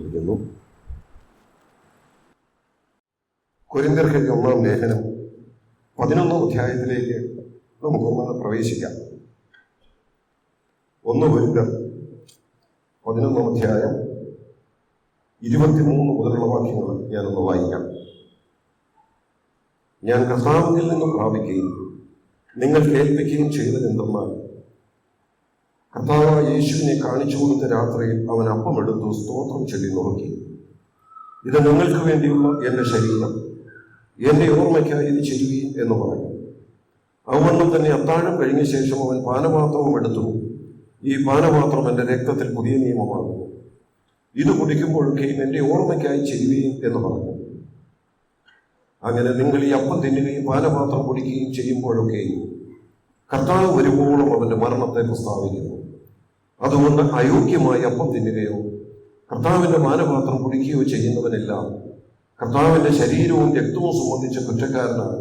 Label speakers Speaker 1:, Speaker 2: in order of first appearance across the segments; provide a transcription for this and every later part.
Speaker 1: ഭക്തോർപ്പിക്കുന്നു കുരിന്തർക്കെഴുതിയ ഒന്നാം ലേഖനം പതിനൊന്നാം അധ്യായത്തിലേക്ക് നമുക്കൊന്ന് പ്രവേശിക്കാം. ഒന്ന് കുരിന്തർ പതിനൊന്നാം അധ്യായം ഇരുപത്തിമൂന്ന് മുതലുള്ള വാക്യങ്ങൾ ഞാനൊന്ന് വായിക്കാം. ഞാൻ കർത്താവിൽ നിന്ന് പ്രാപിക്കുകയും നിങ്ങൾ കേൾപ്പിക്കുകയും ചെയ്തത് എന്തെന്നാൽ കർത്താവ് യേശുവിനെ കാണിച്ചു കൊടുത്ത രാത്രിയിൽ അവൻ അപ്പമെടുത്തു സ്തോത്രം ചൊല്ലി നോക്കി. ഇത് നിങ്ങൾക്ക് വേണ്ടിയുള്ള എന്റെ ശരീരം. എന്റെ ഓർമ്മയ്ക്കായി ഇത് ചെയ്യുകയും എന്ന് പറഞ്ഞു. അവണ്ണം തന്നെ അത്താഴം കഴിഞ്ഞ ശേഷം അവൻ പാനപാത്രവും എടുത്തു. ഈ പാനപാത്രം എന്റെ രക്തത്തിൽ പുതിയ നിയമമാകുന്നു. ഇത് കുടിക്കുമ്പോഴൊക്കെയും എന്റെ ഓർമ്മയ്ക്കായി ചെയ്യുകയും എന്ന് പറഞ്ഞു. അങ്ങനെ നിങ്ങൾ ഈ അപ്പം തിന്നുകയും പാനപാത്രം കുടിക്കുകയും ചെയ്യുമ്പോഴൊക്കെയും കർത്താവ് വരുമ്പോഴും അവന്റെ മരണത്തെ പ്രസ്താവിക്കുന്നു. അതുകൊണ്ട് അയോഗ്യമായി അപ്പം തിന്നുകയോ കർത്താവിന്റെ മാനപാത്രം കുടിക്കുകയോ ചെയ്യുന്നവനെല്ലാം കർത്താവിന്റെ ശരീരവും രക്തവും സംബന്ധിച്ച കുറ്റക്കാരനാണ്.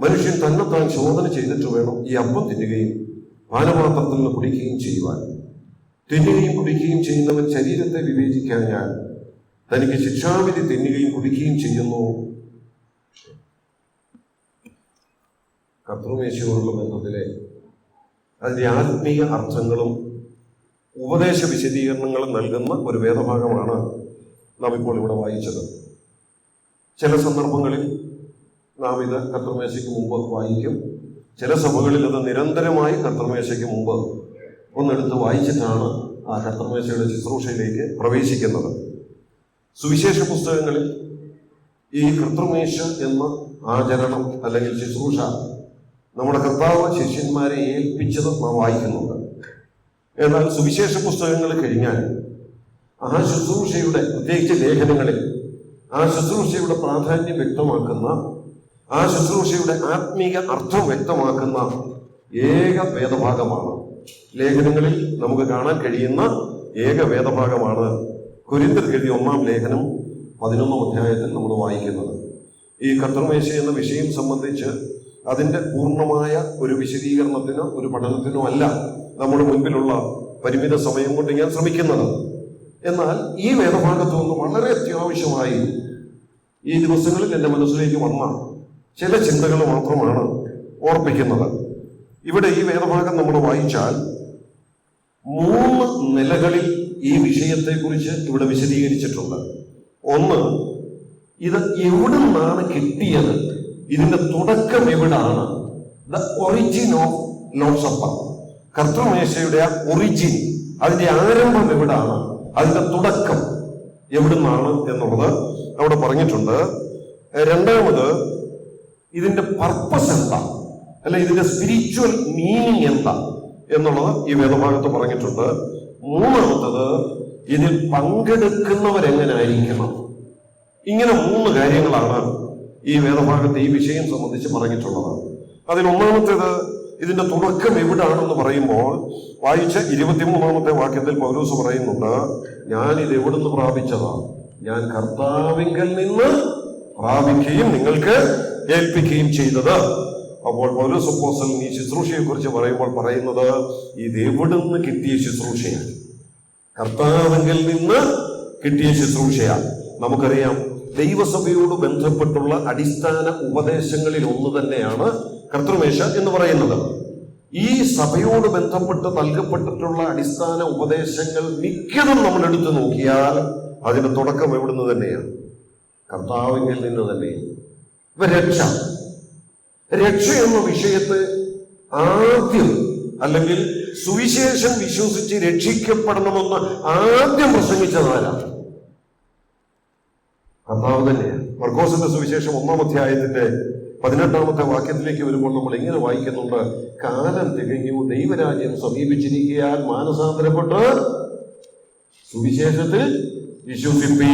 Speaker 1: മനുഷ്യൻ തന്നെ താൻ ശോധന ചെയ്തിട്ട് വേണം ഈ അപ്പം തിന്നുകയും പാനപാത്രത്തിൽ നിന്ന് കുടിക്കുകയും ചെയ്യുവാൻ. തിന്നുകയും കുടിക്കുകയും ചെയ്യുന്നവൻ ശരീരത്തെ വിവേചിക്കാൻ ഞാൻ തനിക്ക് ശിക്ഷാവിധി തിന്നുകയും കുടിക്കുകയും ചെയ്യുന്നു. കർത്തൃമേശയോടുള്ള ബന്ധത്തിലെ അതിന്റെ ആത്മീയ അർത്ഥങ്ങളും ഉപദേശ വിശദീകരണങ്ങൾ നൽകുന്ന ഒരു വേദഭാഗമാണ് നാം ഇപ്പോൾ ഇവിടെ വായിച്ചത്. ചില സന്ദർഭങ്ങളിൽ നാം ഇത് കർത്തൃമേശയ്ക്ക് മുമ്പ് വായിക്കും. ചില സഭകളിൽ അത് നിരന്തരമായി കർത്തൃമേശയ്ക്ക് മുമ്പ് ഒന്നെടുത്ത് വായിച്ചിട്ടാണ് ആ കർത്തൃമേശയുടെ ശുശ്രൂഷയിലേക്ക് പ്രവേശിക്കുന്നത്. സുവിശേഷ പുസ്തകങ്ങളിൽ ഈ കർത്തൃമേശ എന്ന ആചരണം അല്ലെങ്കിൽ ശുശ്രൂഷ നമ്മുടെ കർത്താവ് ശിഷ്യന്മാരെ ഏൽപ്പിച്ചത് നാം വായിക്കുന്നുണ്ട്. എന്നാൽ സുവിശേഷ പുസ്തകങ്ങൾ കഴിഞ്ഞാൽ ആ ശുശ്രൂഷയുടെ പ്രത്യേകിച്ച് ലേഖനങ്ങളിൽ ആ ശുശ്രൂഷയുടെ പ്രാധാന്യം വ്യക്തമാക്കുന്ന ആ ശുശ്രൂഷയുടെ ആത്മീക അർത്ഥം വ്യക്തമാക്കുന്ന ഏക വേദഭാഗമാണ്. ലേഖനങ്ങളിൽ നമുക്ക് കാണാൻ കഴിയുന്ന ഏക വേദഭാഗമാണ് കുരിന്തർ എഴുതിയ ഒന്നാം ലേഖനം പതിനൊന്നാം അധ്യായത്തിൽ നമ്മൾ വായിക്കുന്നത്. ഈ കർത്തർമേശ എന്ന വിഷയം സംബന്ധിച്ച് അതിന്റെ പൂർണമായ ഒരു വിശദീകരണത്തിനോ ഒരു പഠനത്തിനോ അല്ല നമ്മുടെ മുൻപിലുള്ള പരിമിത സമയം കൊണ്ട് ഞാൻ ശ്രമിക്കുന്നത്. എന്നാൽ ഈ വേദഭാഗത്തു നിന്ന് വളരെ അത്യാവശ്യമായി ഈ ദിവസങ്ങളിൽ എന്റെ മനസ്സിലേക്ക് വന്ന ചില ചിന്തകൾ മാത്രമാണ് ഓർപ്പിക്കുന്നത്. ഇവിടെ ഈ വേദഭാഗം നമ്മൾ വായിച്ചാൽ മൂന്ന് നിലകളിൽ ഈ വിഷയത്തെക്കുറിച്ച് ഇവിടെ വിശദീകരിച്ചിട്ടുണ്ട്. ഒന്ന് ഇത് എവിടെ നിന്നാണ് കിട്ടിയത്? ഇതിന്റെ തുടക്കം എവിടാണ്? The origin of Lord supper. കർത്തൃമേശയുടെ ആ ഒറിജിൻ അതിന്റെ ആരംഭം എവിടാണ് അതിന്റെ തുടക്കം എവിടുന്നാണ് എന്നുള്ളത് അവിടെ പറഞ്ഞിട്ടുണ്ട്. രണ്ടാമത് ഇതിന്റെ പർപ്പസ് എന്താ? അല്ല ഇതിന്റെ സ്പിരിച്വൽ മീനിങ് എന്താ? എന്നുള്ളത് ഈ വേദഭാഗത്ത് പറഞ്ഞിട്ടുണ്ട്. മൂന്നാമത്തത് ഇതിൽ പങ്കെടുക്കുന്നവരെങ്ങനായിരിക്കണം ഇങ്ങനെ മൂന്ന് കാര്യങ്ങളാണ് ഈ വേദഭാഗത്ത് ഈ വിഷയം സംബന്ധിച്ച് പറഞ്ഞിട്ടുള്ളത്. അതിൽ ഒന്നാമത്തേത് ഇതിന്റെ തുടക്കം എവിടാണെന്ന് പറയുമ്പോൾ വായിച്ച ഇരുപത്തിമൂന്നാമത്തെ വാക്യത്തിൽ പൗലൂസ് പറയുന്നുണ്ട് ഞാൻ ഇത് എവിടുന്ന് പ്രാപിച്ചതാണ് ഞാൻ കർത്താവിങ്കൽ നിന്ന് പ്രാപിക്കുകയും നിങ്ങൾക്ക് ഏൽപ്പിക്കുകയും ചെയ്തത്. അപ്പോൾ പൗലോസ് പോസൽ ഈ ശുശ്രൂഷയെ കുറിച്ച് പറയുമ്പോൾ പറയുന്നത് ഇത് എവിടുന്ന് കിട്ടിയ ശുശ്രൂഷയാണ്? കർത്താവിങ്കിൽ നിന്ന് കിട്ടിയ ശുശ്രൂഷയാണ് നമുക്കറിയാം ദൈവസഭയോട് ബന്ധപ്പെട്ടുള്ള അടിസ്ഥാന ഉപദേശങ്ങളിൽ ഒന്ന് തന്നെയാണ് കർത്തൃമേശ എന്ന് പറയുന്നത്. ഈ സഭയോട് ബന്ധപ്പെട്ട് നൽകപ്പെട്ടിട്ടുള്ള അടിസ്ഥാന ഉപദേശങ്ങൾ മിക്കതും നമ്മൾ എടുത്തു നോക്കിയാൽ അതിന്റെ തുടക്കം എവിടുന്ന് തന്നെയാണ്? കർത്താവിങ്കിൽ നിന്ന് തന്നെ രക്ഷ. രക്ഷ എന്ന വിഷയത്തെ ആദ്യം അല്ലെങ്കിൽ സുവിശേഷം വിശ്വസിച്ച് രക്ഷിക്കപ്പെടണമെന്ന് ആദ്യം പ്രസംഗിച്ചതാരാണ് കർത്താവ് തന്നെയാണ്. മർക്കോസിന്റെ സുവിശേഷം ഒന്നാം അധ്യായത്തിന്റെ പതിനെട്ടാമത്തെ വാക്യത്തിലേക്ക് വരുമ്പോൾ നമ്മൾ ഇങ്ങനെ വായിക്കുന്നുണ്ട്? കാലം തികഞ്ഞു ദൈവരാജ്യം സമീപിച്ചിരിക്കാൻ മാനസാന്തരപ്പെട്ട് സുവിശേഷത്തിൽ വിശ്വസിപ്പീ.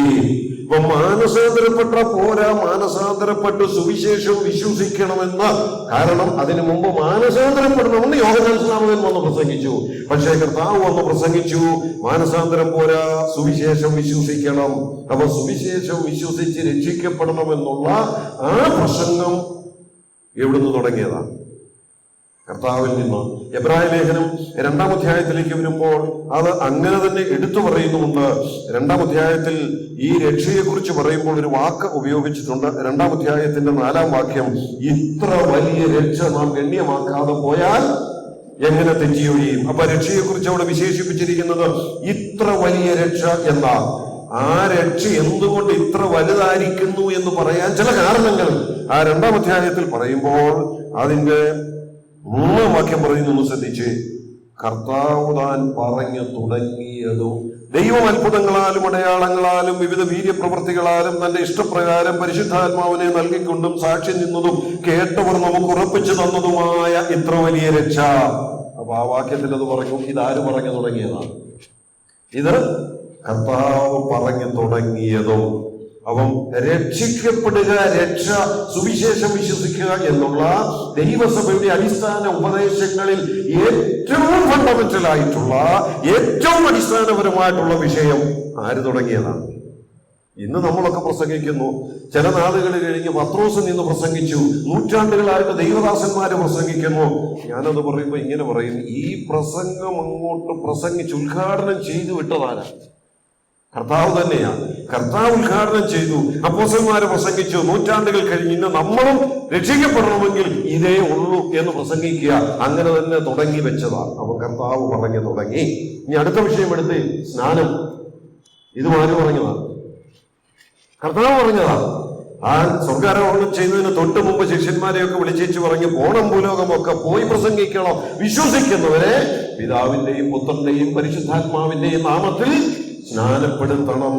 Speaker 1: ഇപ്പൊ മാനസാന്തരപ്പെട്ട പോരാ മാനസാന്തരപ്പെട്ട് സുവിശേഷം വിശ്വസിക്കണമെന്ന്. കാരണം അതിനു മുമ്പ് മാനസാന്തരപ്പെടണമെന്ന് യോഗനാഥനാമകൻ വന്ന് പ്രസംഗിച്ചു. പക്ഷേ കർത്താവ് വന്ന് പ്രസംഗിച്ചു മാനസാന്തരം പോരാ സുവിശേഷം വിശ്വസിക്കണം. അപ്പൊ സുവിശേഷം വിശ്വസിച്ച് രക്ഷിക്കപ്പെടണമെന്നുള്ള ആ പ്രസംഗം എവിടുന്ന് തുടങ്ങിയതാണ് കർത്താവിൽ നിന്ന്. എബ്രാഹിം ലേഖനം രണ്ടാം അധ്യായത്തിലേക്ക് വരുമ്പോൾ അത് അങ്ങനെ തന്നെ എടുത്തു പറയുന്നുമുണ്ട്. രണ്ടാം അധ്യായത്തിൽ ഈ രക്ഷയെക്കുറിച്ച് പറയുമ്പോൾ ഒരു വാക്ക് ഉപയോഗിച്ചിട്ടുണ്ട്. രണ്ടാം അധ്യായത്തിന്റെ നാലാം വാക്യം ഇത്ര വലിയ രക്ഷ നാം ഗണ്യമാക്കാതെ പോയാൽ എങ്ങനെ തെറ്റിയൊഴിയും? അപ്പൊ രക്ഷയെക്കുറിച്ച് അവിടെ വിശേഷിപ്പിച്ചിരിക്കുന്നത് ഇത്ര വലിയ രക്ഷ എന്നാ. ആ രക്ഷ എന്തുകൊണ്ട് ഇത്ര വലുതായിരിക്കുന്നു എന്ന് പറയാൻ ചില കാരണങ്ങൾ. ആ രണ്ടാം അധ്യായത്തിൽ പറയുമ്പോൾ അതിന്റെ മൂന്നാം വാക്യം പറയുന്നു ശ്രദ്ധിച്ച്. കർത്താവ് താൻ പറഞ്ഞു തുടങ്ങിയതും ദൈവം അത്ഭുതങ്ങളാലും അടയാളങ്ങളാലും വിവിധ വീര്യപ്രവൃത്തികളാലും തന്റെ ഇഷ്ടപ്രകാരം പരിശുദ്ധാത്മാവിനെ നൽകിക്കൊണ്ടും സാക്ഷി നിന്നതും കേട്ടവർ നമുക്ക് ഉറപ്പിച്ചു തന്നതുമായ ഇത്ര വലിയ രക്ഷ. അപ്പൊ ആ വാക്യത്തിൽ അത് പറഞ്ഞു. ഇതാര് പറഞ്ഞു തുടങ്ങിയതാണ് ഇത് കർത്താവ് പറഞ്ഞു തുടങ്ങിയതും അവൻ രക്ഷിക്കപ്പെടുക രക്ഷ സുവിശേഷം വിശ്വസിക്കുക എന്നുള്ള ദൈവസഭയുടെ അടിസ്ഥാന ഉപദേശങ്ങളിൽ ഏറ്റവും ഫണ്ടമെന്റൽ ആയിട്ടുള്ള ഏറ്റവും അടിസ്ഥാനപരമായിട്ടുള്ള വിഷയം ആര് തുടങ്ങിയതാണ്? ഇന്ന് നമ്മളൊക്കെ പ്രസംഗിക്കുന്നു. ചില നാളുകൾ കഴിഞ്ഞ് പത്രോസ് നിന്ന് പ്രസംഗിച്ചു. നൂറ്റാണ്ടുകളായിട്ട് ദൈവദാസന്മാര് പ്രസംഗിക്കുന്നു. ഞാനത് പറയുമ്പോൾ ഇങ്ങനെ പറയും ഈ പ്രസംഗം അങ്ങോട്ട് പ്രസംഗിച്ച് ഉദ്ഘാടനം ചെയ്തു വിട്ടതാരാ? കർത്താവ് തന്നെയാണ് കർത്താവ് ഉദ്ഘാടനം ചെയ്തു. അപ്പോസന്മാരെ പ്രസംഗിച്ചു. നൂറ്റാണ്ടുകൾ കഴിഞ്ഞ് ഇന്ന് നമ്മളും രക്ഷിക്കപ്പെടണമെങ്കിൽ ഇതേ ഉള്ളൂ എന്ന് പ്രസംഗിക്കുക. അങ്ങനെ തന്നെ തുടങ്ങി വെച്ചതാണ് അപ്പൊ കർത്താവ് പറഞ്ഞു തുടങ്ങി. ഇനി അടുത്ത വിഷയം എടുത്ത് സ്നാനം. ഇത് ആര് പറഞ്ഞതാണ് കർത്താവ് പറഞ്ഞതാണ് ആ സ്വർഗാരോഹണം ചെയ്യുന്നതിന് തൊട്ട് മുമ്പ് ശിഷ്യന്മാരെയൊക്കെ വിളിച്ചേച്ച് പറഞ്ഞു പോണം ഭൂലോകമൊക്കെ പോയി പ്രസംഗിക്കണം. വിശ്വസിക്കുന്നവരെ പിതാവിന്റെയും പുത്രന്റെയും പരിശുദ്ധാത്മാവിന്റെയും നാമത്തിൽ സ്നാനപ്പെടുത്തണം.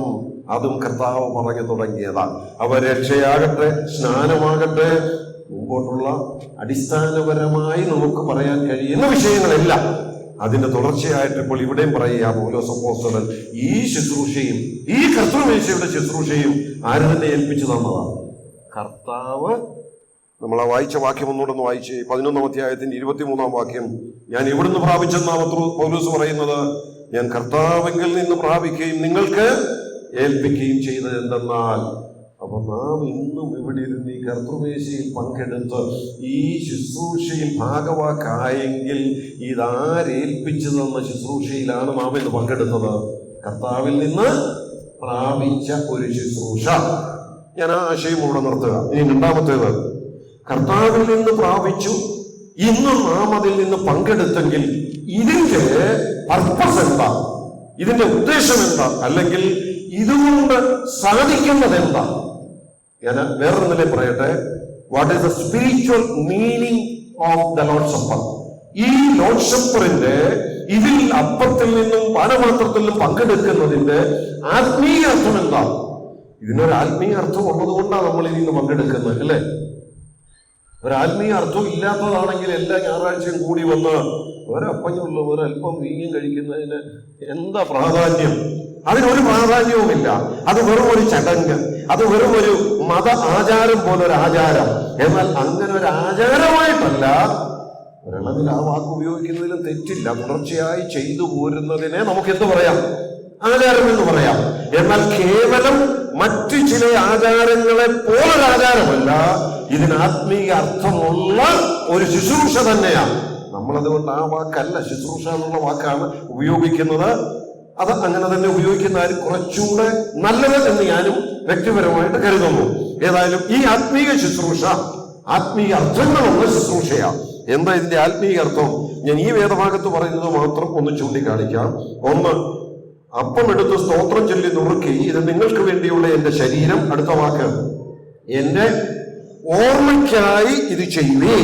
Speaker 1: അതും കർത്താവ് പറഞ്ഞു തുടങ്ങിയതാ. അവ രക്ഷയാകട്ടെ സ്നാനമാകട്ടെ. മുമ്പോട്ടുള്ള അടിസ്ഥാനപരമായി നമുക്ക് പറയാൻ കഴിയുന്ന വിഷയങ്ങളെല്ലാം. അതിന്റെ തുടർച്ചയായിട്ട് ഇപ്പോൾ ഇവിടെയും പറയുക പൗലോസപ്പോസ്തലൻ ഈ ശുശ്രൂഷയും ഈ കർത്തൃമേശയുടെ ശുശ്രൂഷയും ആര് തന്നെ ഏൽപ്പിച്ചു തന്നതാണ് കർത്താവ്. നമ്മൾ ആ വായിച്ച വാക്യം ഒന്നുകൂടെ ഒന്ന് വായിച്ച് പതിനൊന്നാം അധ്യായത്തിന്റെ ഇരുപത്തിമൂന്നാം വാക്യം. ഞാൻ എവിടുന്ന് പ്രാപിച്ചെന്നാ പൗലൂസ് പറയുന്നത്. ഞാൻ കർത്താവെങ്കിൽ നിന്ന് പ്രാപിക്കുകയും നിങ്ങൾക്ക് ഏൽപ്പിക്കുകയും ചെയ്തത് എന്തെന്നാൽ അപ്പൊ നാം ഇന്നും ഇവിടെ ഇരുന്ന് ഈ കർത്തൃമേശയിൽ പങ്കെടുത്ത് ഈ ശുശ്രൂഷയിൽ ഭാഗവാക്കായെങ്കിൽ ഇതാരേൽപ്പിച്ചു തന്ന ശുശ്രൂഷയിലാണ് നാം ഇന്ന് പങ്കെടുത്തത്. കർത്താവിൽ നിന്ന് പ്രാപിച്ച ഒരു ശുശ്രൂഷ. ഞാൻ ആ ആശയം ഇവിടെ നിർത്തുക. ഇനി രണ്ടാമത്തേത്. കർത്താവിൽ നിന്ന് പ്രാപിച്ചു ഇന്ന് നാം അതിൽ നിന്ന് പങ്കെടുത്തെങ്കിൽ ഇതിന്റെ പർപ്പസ് എന്താ? ഇതിന്റെ ഉദ്ദേശം എന്താ? അല്ലെങ്കിൽ ഇതുകൊണ്ട് സാധിക്കുന്നത് എന്താ ഞാൻ വേറൊരു നിലയിൽ പറയട്ടെ. What is the spiritual meaning of the Lord supper ഈ ലോഡ് സപ്പറിന്റെ ഇതിൽ അപ്പത്തിൽ നിന്നും പാനപാത്രത്തിൽ നിന്നും പങ്കെടുക്കുന്നതിന്റെ ആത്മീയ അർത്ഥം എന്താ? ഇതിനൊരു ആത്മീയ അർത്ഥം ഉള്ളത് കൊണ്ടാണ് നമ്മൾ ഇതിൽ നിന്ന് പങ്കെടുക്കുന്നത് അല്ലേ? ഒരു ആത്മീയ അർത്ഥം ഇല്ലാത്തതാണെങ്കിൽ എല്ലാ ഞായറാഴ്ചയും കൂടി വന്ന് ഒരപ്പഞ്ഞുള്ള ഒരല്പം വീഞ്ഞും കഴിക്കുന്നതിന് എന്താ പ്രാധാന്യം? അതിനൊരു പ്രാധാന്യവുമില്ല. അത് വെറും ഒരു ചടങ്ങ്. അത് വെറും ഒരു മത ആചാരം പോലൊരു ആചാരം എന്നാൽ അങ്ങനെ ഒരു ആചാരമായിട്ടല്ല ഒരെണ്ണത്തിൽ ആ വാക്ക് ഉപയോഗിക്കുന്നതിലും തെറ്റില്ല. തുടർച്ചയായി ചെയ്തു പോരുന്നതിനെ നമുക്ക് എന്ത് പറയാം? ആചാരം എന്ന് പറയാം. എന്നാൽ കേവലം മറ്റു ചില ആചാരങ്ങളെ പോലൊരു ആചാരമല്ല ഇതിന് ആത്മീയ അർത്ഥമുള്ള ഒരു ശുശ്രൂഷ തന്നെയാണ്. നമ്മളതുകൊണ്ട് ആ വാക്കല്ല ശുശ്രൂഷ എന്നുള്ള വാക്കാണ് ഉപയോഗിക്കുന്നത്. അത് അങ്ങനെ തന്നെ ഉപയോഗിക്കുന്ന ആരും കുറച്ചുകൂടെ നല്ലത് എന്ന് ഞാനും വ്യക്തിപരമായിട്ട് കരുതുന്നു. ഏതായാലും ഈ ആത്മീയ ശുശ്രൂഷ ആത്മീയ അർത്ഥങ്ങളുള്ള ശുശ്രൂഷയാണ്. എന്താ ഇതിന്റെ ആത്മീയ അർത്ഥം? ഞാൻ ഈ വേദഭാഗത്ത് പറയുന്നത് മാത്രം ഒന്ന് ചൂണ്ടിക്കാണിക്കാം. ഒന്ന് അപ്പം എടുത്ത് സ്തോത്രം ചൊല്ലി നുറുക്കി ഇത് നിങ്ങൾക്ക് വേണ്ടിയുള്ള എന്റെ ശരീരം അടുത്ത വാക്ക്. എന്റെ ഓർമ്മയ്ക്കായി ഇത് ചെയ്യുവേ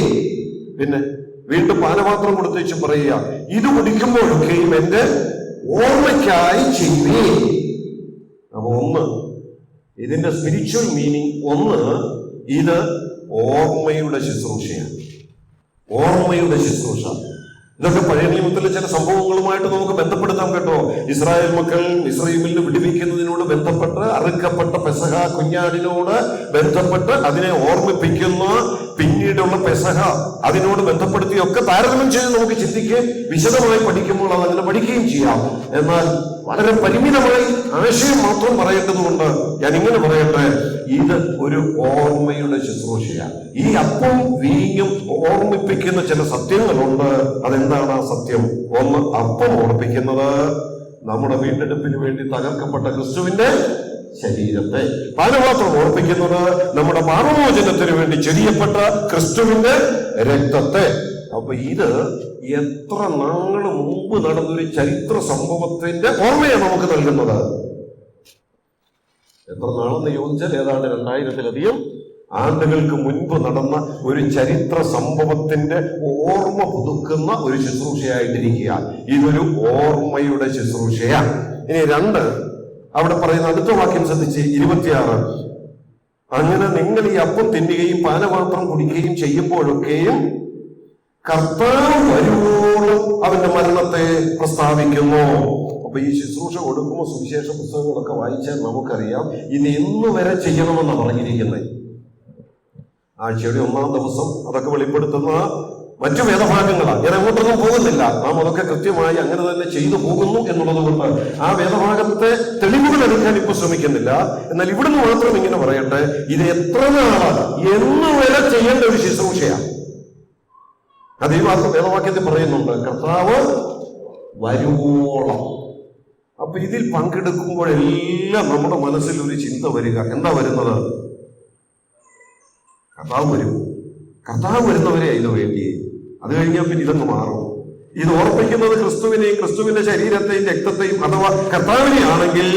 Speaker 1: പിന്നെ വീണ്ടും പാനപാത്രം കൊടുത്തേച്ച് പറയുക. ഇത് കുടിക്കുമ്പോഴൊക്കെയും എന്റെ ഓർമ്മയ്ക്കായി ചെയ്യുവേ അപ്പൊ ഒന്ന് ഇതിന്റെ സ്പിരിച്വൽ മീനിങ് ഒന്ന് ഇത് ഓർമ്മയുടെ ശുശ്രൂഷയാണ്. ഓർമ്മയുടെ ശുശ്രൂഷ. ഇതൊക്കെ പഴയ നിയമത്തിലെ ചില സംഭവങ്ങളുമായിട്ട് നമുക്ക് ബന്ധപ്പെടുത്താം കേട്ടോ. ഇസ്രായേൽ മക്കൾ നിന്ന് വിടുവിക്കുന്നതിനോട് ബന്ധപ്പെട്ട് അറുക്കപ്പെട്ട പെസഹ കുഞ്ഞാടിനോട് ബന്ധപ്പെട്ട് അതിനെ ഓർമ്മിപ്പിക്കുന്ന പിന്നീടുള്ള പെസഹ അതിനോട് ബന്ധപ്പെടുത്തിയൊക്കെ താരതമ്യം ചെയ്ത് നമുക്ക് ചിന്തിക്കുകയും വിശദമായി പഠിക്കുമ്പോൾ അത് അങ്ങനെ പഠിക്കുകയും ചെയ്യാം. എന്നാൽ വളരെ പരിമിതമായി ആശയം മാത്രം പറയേണ്ടതുകൊണ്ട് ഞാൻ ഇങ്ങനെ പറയട്ടെ. ഇത് ഒരു ഓർമ്മയുടെ ശുശ്രൂഷയാണ്. ഈ അപ്പം വീഞ്ഞും ഓർമ്മിപ്പിക്കുന്ന ചില സത്യങ്ങളുണ്ട്. അതെന്താണ് ആ സത്യം? ഒന്ന് അപ്പം ഓർപ്പിക്കുന്നത് നമ്മുടെ വീണ്ടെടുപ്പിന് വേണ്ടി തകർക്കപ്പെട്ട ക്രിസ്തുവിന്റെ ശരീരത്തെ. പാനപാത്രം ഓർപ്പിക്കുന്നത് നമ്മുടെ മാനമോചനത്തിന് വേണ്ടി ചെറിയപ്പെട്ട ക്രിസ്തുവിന്റെ രക്തത്തെ. അപ്പൊ ഇത് എത്ര നാൾ മുമ്പ് നടന്നൊരു ചരിത്ര സംഭവത്തിന്റെ ഓർമ്മയാണ് നമുക്ക് നൽകുന്നത്. എത്ര നാളെന്ന് ചോദിച്ചാൽ ഏതാണ്ട് രണ്ടായിരത്തിലധികം ആണ്ടുകൾക്ക് മുൻപ് നടന്ന ഒരു ചരിത്ര സംഭവത്തിന്റെ ഓർമ്മ പുതുക്കുന്ന ഒരു ശുശ്രൂഷയായിട്ടിരിക്കുക. ഇതൊരു ഓർമ്മയുടെ ശുശ്രൂഷയാണ് ഇനി രണ്ട് അവിടെ പറയുന്ന അടുത്ത വാക്യം ശ്രദ്ധിച്ച് ഇരുപത്തിയാറ്. അങ്ങനെ നിങ്ങൾ ഈ അപ്പം തിന്നുകയും പാനപാത്രം കുടിക്കുകയും ചെയ്യുമ്പോഴൊക്കെയും കർത്താവ് വരുവോളം അവന്റെ മരണത്തെ പ്രസ്താവിക്കുന്നു. അപ്പൊ ഈ ശുശ്രൂഷ കൊടുക്കുമ്പോൾ സുവിശേഷ പുസ്തകങ്ങളൊക്കെ വായിച്ചാൽ നമുക്കറിയാം ഇനി എന്ന് വരെ ചെയ്യണമെന്നാണ് പറഞ്ഞിരിക്കുന്നത്. ആഴ്ചയുടെ ഒന്നാം ദിവസം അതൊക്കെ വെളിപ്പെടുത്തുന്ന മറ്റു വേദഭാഗങ്ങളാണ് ഞാൻ അങ്ങോട്ടൊന്നും പോകുന്നില്ല. നാം അതൊക്കെ കൃത്യമായി അങ്ങനെ തന്നെ ചെയ്തു പോകുന്നു എന്നുള്ളത് കൊണ്ട് ആ വേദഭാഗത്തെ തെളിവുകൾ എടുക്കാൻ ഇപ്പൊ ശ്രമിക്കുന്നില്ല. എന്നാൽ ഇവിടുന്ന് മാത്രം ഇങ്ങനെ പറയട്ടെ ഇത് എത്ര നാളാണ്? എന്ന് വരെ ചെയ്യേണ്ട ഒരു ശുശ്രൂഷയാണ് അത് ഈ വേദവാക്യത്തിൽ പറയുന്നുണ്ട്. കർത്താവ് വരുവോളം. അപ്പൊ ഇതിൽ പങ്കെടുക്കുമ്പോഴെല്ലാം നമ്മുടെ മനസ്സിൽ ഒരു ചിന്ത വരിക. എന്താ വരുന്നത്? കർത്താവ് വരും. കർത്താവ് വരുന്നവരെ ഇത് വേണ്ടി. അത് കഴിഞ്ഞാൽ പിന്നെ ഇതങ്ങ് മാറും. ഇത് ഓർപ്പിക്കുന്നത് ക്രിസ്തുവിനെയും ക്രിസ്തുവിന്റെ ശരീരത്തെയും രക്തത്തെയും അഥവാ കർത്താവിനെ ആണെങ്കിൽ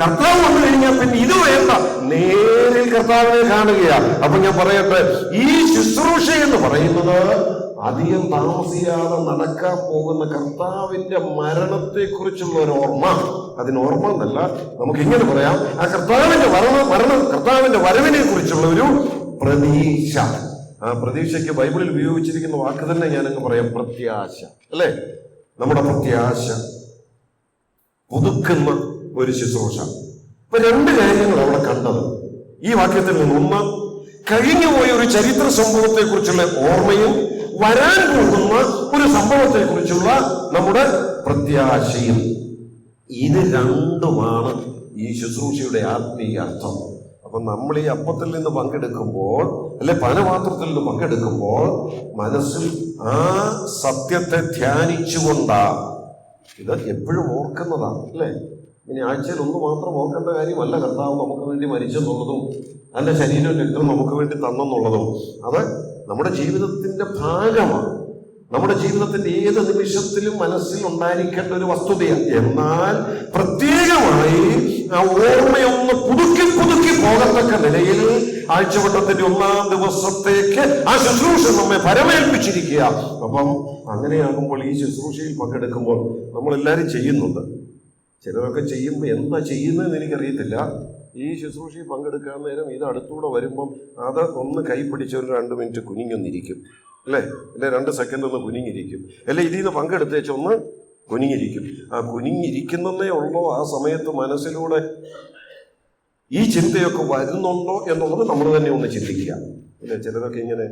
Speaker 1: കർത്താവ് വന്നു കഴിഞ്ഞാൽ പിന്നെ ഇത് വേണ്ട. നേരിൽ കർത്താവിനെ കാണുകയാണ്. അപ്പൊ ഞാൻ പറയട്ടെ ഈ ശുശ്രൂഷ എന്ന് പറയുന്നത് അധികം താമസിയാതെ നടക്കാൻ പോകുന്ന കർത്താവിന്റെ മരണത്തെ കുറിച്ചുള്ള ഒരു ഓർമ്മ. അതിന് ഓർമ്മ എന്നല്ല നമുക്ക് ഇങ്ങനെ പറയാം. ആ കർത്താവിന്റെ മരണ മരണം കർത്താവിന്റെ വരവിനെ കുറിച്ചുള്ള ഒരു പ്രതീക്ഷ. ആ പ്രതീക്ഷയ്ക്ക് ബൈബിളിൽ ഉപയോഗിച്ചിരിക്കുന്ന വാക്ക് തന്നെ ഞാനങ്ങ് പറയാം പ്രത്യാശ. അല്ലേ? നമ്മുടെ പ്രത്യാശ. പുതുക്കുന്ന ഒരു ശുശ്രൂഷ. ഇപ്പൊ രണ്ട് കാര്യങ്ങൾ അവിടെ കണ്ടത്. ഈ വാക്യത്തിൽ നിന്ന് ഒന്ന് കഴിഞ്ഞുപോയ ഒരു ചരിത്ര സംഭവത്തെ കുറിച്ചുള്ള ഓർമ്മയും വരാൻ പോകുന്ന ഒരു സംഭവത്തെ കുറിച്ചുള്ള നമ്മുടെ പ്രത്യാശയും. ഇത് രണ്ടുമാണ് ഈ ശുശ്രൂഷയുടെ ആത്മീയ അർത്ഥം. അപ്പൊ നമ്മൾ ഈ അപ്പത്തിൽ നിന്ന് പങ്കെടുക്കുമ്പോൾ അല്ലെ പനപാത്രത്തിൽ നിന്ന് പങ്കെടുക്കുമ്പോൾ മനസ്സിൽ ആ സത്യത്തെ ധ്യാനിച്ചുകൊണ്ടാ. ഇത് എപ്പോഴും ഓർക്കുന്നതാണ് അല്ലേ? ഇനി ആഴ്ചയിൽ ഒന്ന് മാത്രം ഓർക്കേണ്ട കാര്യമല്ല കർത്താവ് നമുക്ക് വേണ്ടി മരിച്ചെന്നുള്ളതും അല്ല ശരീരം രക്തം നമുക്ക് വേണ്ടി തന്നെന്നുള്ളതും. അത് നമ്മുടെ ജീവിതത്തിന്റെ ഭാഗമാണ്. നമ്മുടെ ജീവിതത്തിന്റെ ഏത് നിമിഷത്തിലും മനസ്സിൽ ഉണ്ടായിരിക്കേണ്ട ഒരു വസ്തുതയാണ്. എന്നാൽ പ്രത്യേകമായി ആ ഓർമ്മയൊന്ന് പുതുക്കി പുതുക്കി പോകത്തക്ക നിലയിൽ ആഴ്ചവട്ടത്തിന്റെ ഒന്നാം ദിവസത്തേക്ക് ആ ശുശ്രൂഷ നമ്മെ പരമേൽപ്പിച്ചിരിക്കുക അപ്പം അങ്ങനെയാകുമ്പോൾ ഈ ശുശ്രൂഷയിൽ പങ്കെടുക്കുമ്പോൾ നമ്മൾ എല്ലാവരും ചെയ്യുന്നുണ്ട്. ചിലരൊക്കെ ചെയ്യുമ്പോൾ എന്താ ചെയ്യുന്നതെന്ന് എനിക്കറിയത്തില്ല. ഈ ശുശ്രൂഷയിൽ പങ്കെടുക്കാൻ നേരം ഇത് അടുത്തൂടെ വരുമ്പം അത് ഒന്ന് കൈ ഒരു രണ്ട് മിനിറ്റ് കുനിഞ്ഞൊന്നിരിക്കും. അല്ലേ? അല്ലെ രണ്ട് സെക്കൻഡ് ഒന്ന് കുനിഞ്ഞിരിക്കും. അല്ലെ ഇതിൽ നിന്ന് പങ്കെടുത്തേച്ച് ഒന്ന് കുനിഞ്ഞിരിക്കും. ആ കുനിഞ്ഞിരിക്കുന്നതേ ഉള്ളോ ആ സമയത്ത് മനസ്സിലൂടെ ഈ ചിന്തയൊക്കെ വരുന്നുണ്ടോ എന്നുള്ളത് നമ്മൾ തന്നെ ഒന്ന് ചിന്തിക്കുക. അല്ലെ ചിലരൊക്കെ ഇങ്ങനെ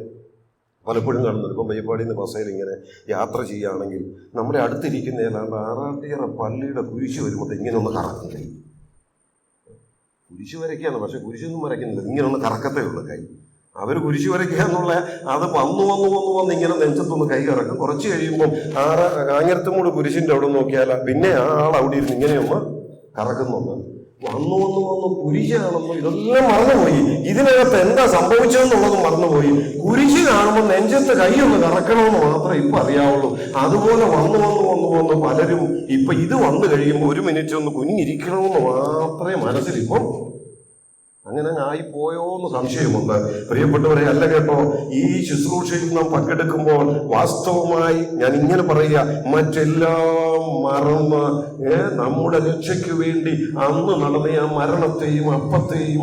Speaker 1: പലപ്പോഴും കാണുന്നുണ്ട്. ഇപ്പം വയ്യപ്പാടിയിൽ നിന്ന് ബസ്സയിൽ ഇങ്ങനെ യാത്ര ചെയ്യുകയാണെങ്കിൽ നമ്മുടെ അടുത്തിരിക്കുന്ന ഏതാണ്ട് ആറാട്ടിയറ പള്ളിയുടെ കുരിശ് വരുമ്പോൾ ഇങ്ങനെ ഒന്ന് കറക്കുന്നത് കുരിശ് വരയ്ക്കുകയാണ്. പക്ഷെ കുരിശൊന്നും വരയ്ക്കുന്നില്ല. ഇങ്ങനെയുള്ള കറക്കത്തേ ഉള്ളൂ കൈ. അവർ കുരിശ് വരയ്ക്കുക എന്നുള്ള അത് വന്നു വന്നു വന്നു വന്ന് ഇങ്ങനെ നെഞ്ചത്തൊന്ന് കൈ കറക്കും. കുറച്ച് കഴിയുമ്പോൾ ആറ് ആങ്ങരത്തും കാഞ്ഞിരത്തുമൂട് കുരിശിന്റെ അവിടെ നോക്കിയാൽ പിന്നെ ആ ആൾ അവിടെ ഇരുന്ന് ഇങ്ങനെയൊന്ന് കറക്കുന്നുണ്ട് വന്നു വന്നു വന്നു കുരിശ് കാണുമ്പോൾ ഇതെല്ലാം മറന്നുപോയി. ഇതിനകത്ത് എന്താ സംഭവിച്ചതെന്നുള്ളത് മറന്നുപോയി. കുരിശ് കാണുമ്പോൾ നെഞ്ചത്ത് കൈയൊന്ന് കറക്കണമെന്ന് മാത്രമേ ഇപ്പൊ അറിയാവുള്ളൂ. അതുപോലെ വന്നു വന്നു വന്നു വന്നു പലരും ഇപ്പൊ ഇത് വന്നു കഴിയുമ്പോൾ ഒരു മിനിറ്റ് ഒന്ന് കുഞ്ഞിരിക്കണമെന്ന് മാത്രമേ മനസ്സിലിപ്പം അങ്ങനെ ആയി പോയോ എന്ന് സംശയമുണ്ട്. പ്രിയപ്പെട്ടവരെ അല്ല കേട്ടോ ഈ ശുശ്രൂഷയിൽ നാം പങ്കെടുക്കുമ്പോൾ വാസ്തവമായി ഞാൻ ഇങ്ങനെ പറയുക മറ്റെല്ലാം മറന്ന് നമ്മുടെ രക്ഷയ്ക്ക് വേണ്ടി അന്ന് നടന്ന ആ മരണത്തെയും അപ്പത്തെയും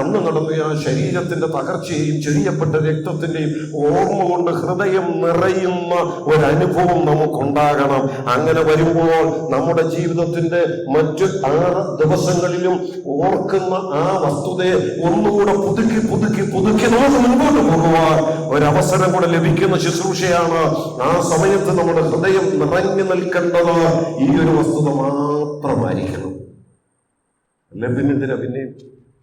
Speaker 1: അന്ന് നടന്ന ആ ശരീരത്തിന്റെ തകർച്ചയെയും ചെറിയപ്പെട്ട രക്തത്തിന്റെയും ഓർമ്മ കൊണ്ട് ഹൃദയം നിറയുന്ന ഒരനുഭവം നമുക്കുണ്ടാകണം. അങ്ങനെ വരുമ്പോൾ നമ്മുടെ ജീവിതത്തിന്റെ മറ്റ് ആറ് ദിവസങ്ങളിലും ഓർക്കുന്ന ആ വസ്തുതയെ ഒന്നുകൂടെ പുതുക്കി പുതുക്കി പുതുക്കി നമുക്ക് മുൻപോട്ട് പോകുവാൻ ഒരവസരം കൂടെ ലഭിക്കുന്ന ശുശ്രൂഷയാണ് ആ സമയത്ത് നമ്മുടെ ഹൃദയം നിറഞ്ഞു നിൽക്കേണ്ടത് ഈ ഒരു വസ്തുത മാത്രമായിരിക്കണം. അല്ലെ പിന്നെ എന്തിനാ പിന്നെയും